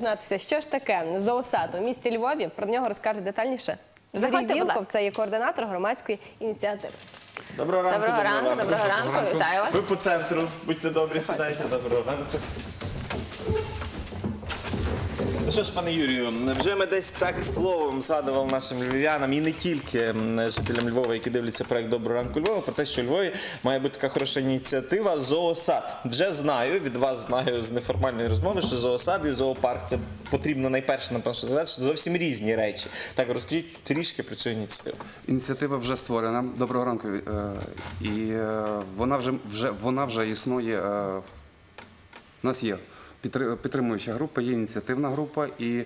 Знатися, що ж таке зоосад у місті Львові. Про нього розкаже детальніше. Юрій Заходьте, будь Вілков, ласка. це є координатор громадської ініціативи. Доброго ранку. Доброго ранку, доброго ранку, вітаю вас. Ви по центру, будьте добрі, сідайте. Доброго ранку. Ну що ж, пане Юрію, вже ми десь так словом згадували нашим львів'янам і не тільки жителям Львова, які дивляться проект Доброго ранку Львова, про те, що у Львові має бути така хороша ініціатива зоосад. Вже знаю, від вас знаю з неформальної розмови, що зоосад і зоопарк це потрібно найперше, напевно, що згадати, що зовсім різні речі. Так, розкажіть трішки про цю ініціативу. Ініціатива вже створена. Доброго ранку. Е, І е, вона вже, вже, вона вже існує. е, У нас є підтримуюча група, є ініціативна група. І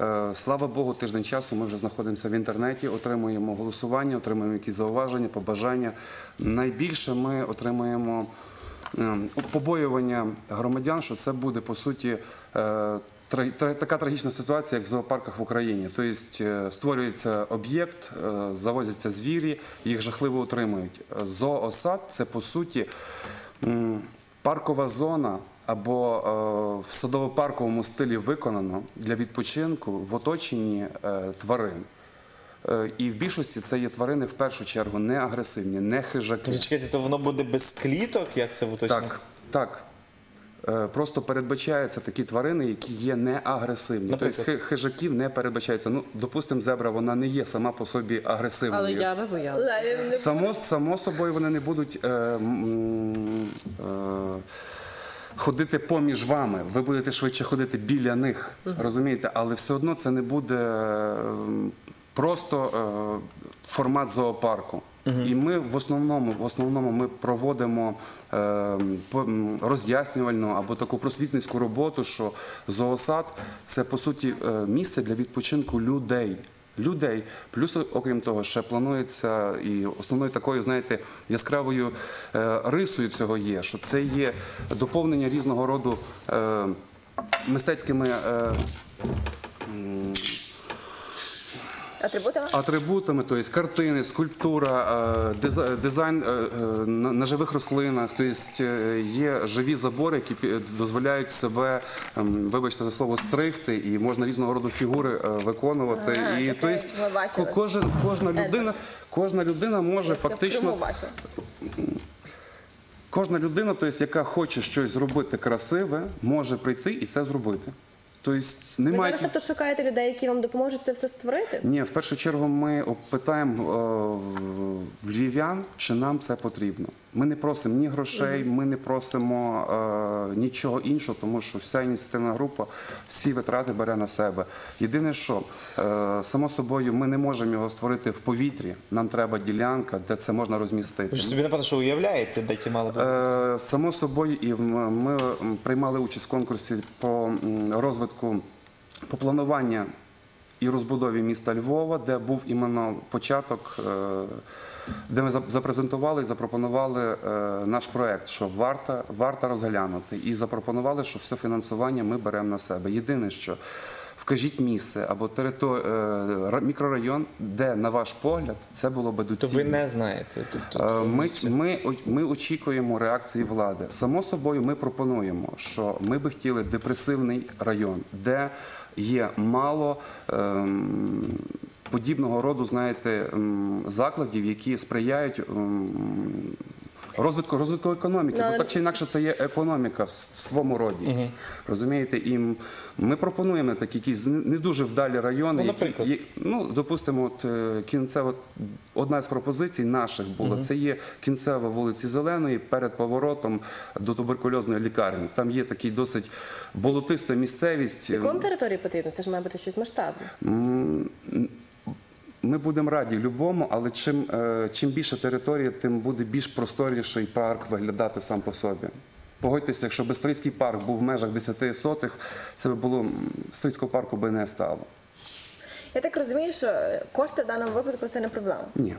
е, слава Богу, тиждень часу ми вже знаходимося в інтернеті, отримуємо голосування, отримуємо якісь зауваження, побажання. Найбільше ми отримуємо е, побоювання громадян, що це буде по суті. е, Така трагічна ситуація, як в зоопарках в Україні. Тобто створюється об'єкт, завозяться звірі, їх жахливо утримують. Зоосад це по суті паркова зона або е, в садово-парковому стилі виконано для відпочинку в оточенні е, тварин. Е, І в більшості це є тварини в першу чергу не агресивні, не хижаки. Ну, Чекайте, то воно буде без кліток, як це в уточненні? Так, так. Е, Просто передбачаються такі тварини, які є не агресивні. Наприклад? Тобто хижаків не передбачається. Ну, допустимо, зебра вона не є сама по собі агресивною. Але я би боялася. Само, само собою вони не будуть е, м, е, ходити поміж вами. Ви будете швидше ходити біля них. Розумієте? Але все одно це не буде е, просто е, формат зоопарку. І ми в основному, в основному ми проводимо е, роз'яснювальну або таку просвітницьку роботу, що зоосад це по суті місце для відпочинку людей. Людей, плюс, окрім того, ще планується і основною такою, знаєте, яскравою е, рисою цього є, що це є доповнення різного роду е, мистецькими е, Атрибутами? атрибутами, тобто картини, скульптура, е, дизайн е, е, на живих рослинах. Тобто е, є живі забори, які дозволяють себе, ем, вибачте за слово, стригти, і можна різного роду фігури е, виконувати. Ага, і таке тобто, кожен, людина, кожна людина може фактично. Кожна людина, тобто, яка хоче щось зробити красиве, може прийти і це зробити. Тобто, Ви немає. зараз тобто шукаєте людей, які вам допоможуть це все створити? Ні, в першу чергу ми питаємо е, львів'ян, чи нам це потрібно. Ми не просимо ні грошей, ми не просимо е, нічого іншого, тому що вся ініціативна група всі витрати бере на себе. Єдине, що е, само собою ми не можемо його створити в повітрі. Нам треба ділянка, де це можна розмістити. Ви ж собі, напевно, що уявляєте, де ті мали бути? Е, Само собою, і ми приймали участь в конкурсі по розвитку, по плануванню і розбудові міста Львова, де був іменно початок, е, де ми за- запрезентували і запропонували е, наш проект, що варто, варто розглянути. І запропонували, що все фінансування ми беремо на себе. Єдине, що вкажіть місце або територ... мікрорайон, де, на ваш погляд, це було би То ви не знаєте. Тобто, Е, Ми, ми, ми очікуємо реакції влади. Само собою, ми пропонуємо, що ми би хотіли депресивний район, де є мало ем, подібного роду, знаєте, ем, закладів, які сприяють. Розвитку, розвитку економіки, Ну, бо так чи інакше це є економіка в своєму роді. Розумієте? І м- ми пропонуємо такі якісь не дуже вдалі райони. Ну, які- наприклад? є- ну, допустимо, от е, кінцева одна з пропозицій наших була. Це є кінцева вулиці Зеленої перед поворотом до туберкульозної лікарні. Там є такий досить болотиста місцевість. Яку території потрібно? Це ж має бути щось масштабне. М, Ми будемо раді любому, але чим, е, чим більше територія, тим буде більш просторіший парк виглядати сам по собі. Погодьтеся, якщо би Стрийський парк був в межах 10 сотих, це би було Стрийського парку би не стало. Я так розумію, що кошти в даному випадку це не проблема. Ні.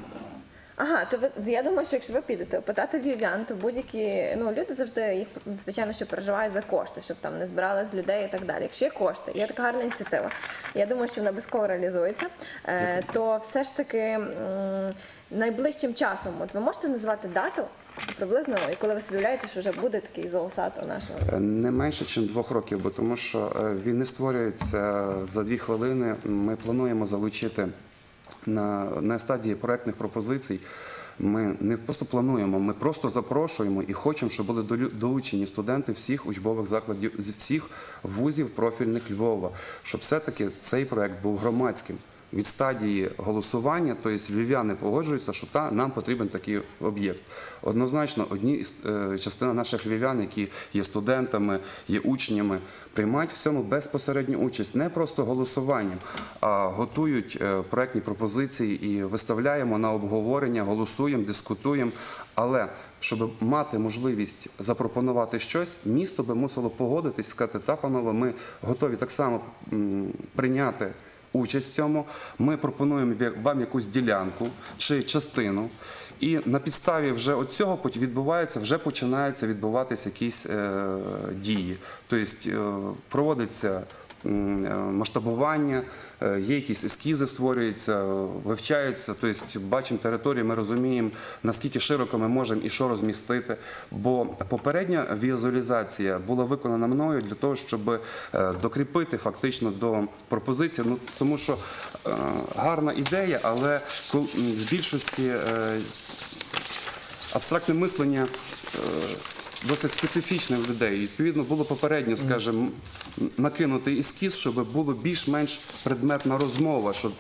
Ага, то ви я думаю, що якщо ви підете питати львів'ян, то будь-які ну люди завжди їх звичайно що переживають за кошти, щоб там не збирали з людей і так далі. Якщо є кошти, є така гарна ініціатива. Я думаю, що вона обов'язково реалізується. Е, то все ж таки м, найближчим часом, от ви можете назвати дату, Приблизно, і коли ви собі уявляєте, що вже буде такий зоосад у нашого. Е, Не менше, ніж двох років, бо тому що е, він не створюється за дві хвилини. Ми плануємо залучити на, на стадії проектних пропозицій. Ми не просто плануємо, ми просто запрошуємо і хочемо, щоб були долучені студенти всіх учбових закладів з всіх вузів профільних Львова, щоб все-таки цей проект був громадським. Від стадії голосування, тобто львів'яни погоджуються, що нам потрібен такий об'єкт. Однозначно, одні із е, частина наших львів'ян, які є студентами, є учнями, приймають в цьому безпосередню участь не просто голосуванням, а готують е, проектні пропозиції і виставляємо на обговорення, голосуємо, дискутуємо. Але щоб мати можливість запропонувати щось, місто би мусило погодитись, сказати, та панове, ми готові так само прийняти участь в цьому. Ми пропонуємо вам якусь ділянку чи частину. І на підставі вже от цього відбувається, вже починаються відбуватися якісь е, дії. Тобто е, проводиться масштабування, е, є якісь ескізи, створюються, е, вивчаються. Тобто бачимо територію, ми розуміємо, наскільки широко ми можемо і що розмістити. Бо попередня візуалізація була виконана мною для того, щоб е, докріпити фактично до пропозиції. Ну тому що е, гарна ідея, але в більшості е, абстрактне мислення е, досить специфічний в людей. Відповідно, було попередньо, скажімо, накинути ескіз, щоб було більш-менш предметна розмова, щоб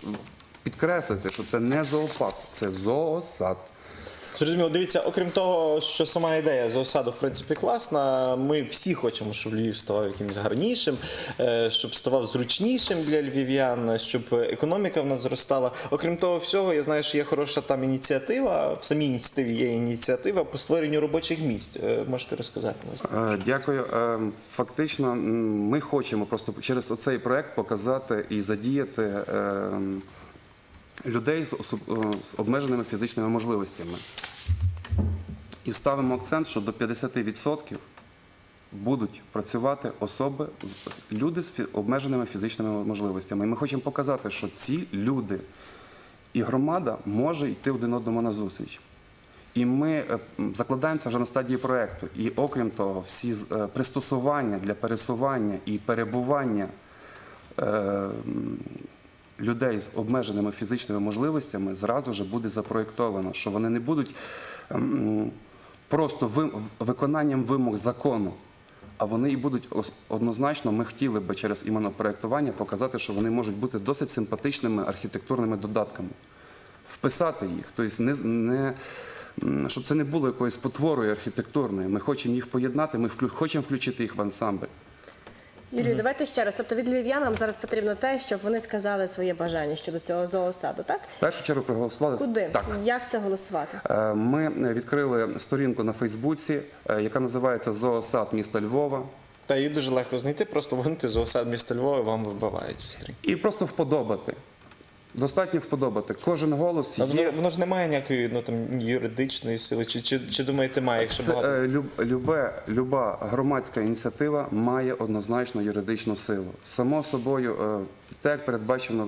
підкреслити, що це не зоопарк, це зоосад. Зрозуміло, дивіться, окрім того, що сама ідея зоосаду, в принципі, класна. Ми всі хочемо, щоб Львів ставав якимось гарнішим, е, щоб ставав зручнішим для львів'ян, щоб економіка в нас зростала. Окрім того всього, я знаю, що є хороша там ініціатива. В самій ініціативі є ініціатива по створенню робочих місць. Е, Можете розказати? Е, Дякую. Фактично, ми хочемо просто через оцей проект показати і задіяти е, людей е, з обмеженими фізичними можливостями. І ставимо акцент, що до 50% будуть працювати особи, люди з обмеженими фізичними можливостями. І ми хочемо показати, що ці люди і громада може йти один одному на зустріч. І ми е, закладаємося вже на стадії проекту. І окрім того, всі е, пристосування для пересування і перебування е, людей з обмеженими фізичними можливостями зразу ж буде запроєктовано, що вони не будуть ем, просто виконанням вимог закону. А вони і будуть однозначно, ми хотіли би через іменно проєктування показати, що вони можуть бути досить симпатичними архітектурними додатками вписати їх. Тобто не, не, щоб це не було якоюсь потворою архітектурною. Ми хочемо їх поєднати, ми хочемо включити їх в ансамбль. Юрію, давайте ще раз. Тобто від львів'ян нам зараз потрібно те, щоб вони сказали своє бажання щодо цього зоосаду, так? В першу чергу проголосували Куди? так. Як це голосувати? Е, Ми відкрили сторінку на Фейсбуці, е, яка називається Зоосад міста Львова. Та її дуже легко знайти, просто вгонити зоосад міста Львова, і вам вибивають стрій. І просто вподобати. Достатньо вподобати. Кожен голос А воно, є. воно ж не має ніякої ну, там, юридичної сили, чи, чи, чи думаєте, має, якщо Це, багато? е, люб, любе, люба громадська ініціатива має однозначно юридичну силу. Само собою, е, так як передбачено,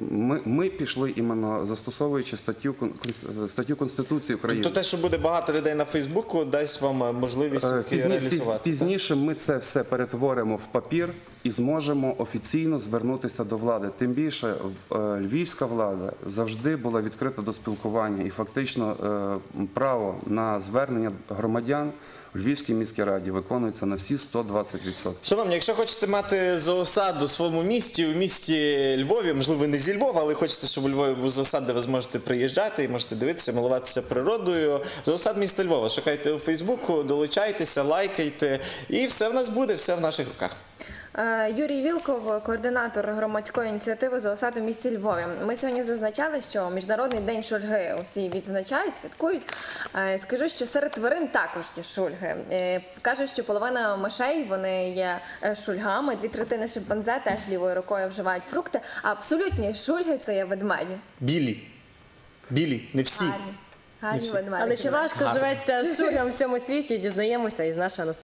е, ми, ми пішли іменно застосовуючи статтю, Кон- статтю Конституції України. То те, що буде багато людей на Фейсбуку, дасть вам е, можливість Е, все-таки пізні- реалізувати. піз- Пізніше ми це все перетворимо в папір і зможемо офіційно звернутися до влади. Тим більше е, львівська влада завжди була відкрита до спілкування, і фактично е, право на звернення громадян в Львівській міській раді виконується на всі 120%. Шановні, якщо хочете мати зоосад у своєму місті, у місті Львові, можливо, не зі Львова, але хочете, щоб у Львові був зоосад, де ви зможете приїжджати і можете дивитися, милуватися природою. Зоосад міста Львова. Шукайте у Фейсбуку, долучайтеся, лайкайте, і все в нас буде, все в наших руках. Е, Юрій Вілков, координатор громадської ініціативи «Зоосад» у місті Львові. Ми сьогодні зазначали, що Міжнародний день шульги усі відзначають, святкують. Е, Скажу, що серед тварин також є шульги. Е, Кажуть, що половина мишей вони є шульгами, дві третини шимпанзе теж лівою рукою вживають фрукти. А абсолютні шульги це є ведмеді. Білі. Білі, не всі. Гарні, гарні ведмеді. Але чи важко живеться шульгам в цьому світі? Дізнаємося із нашого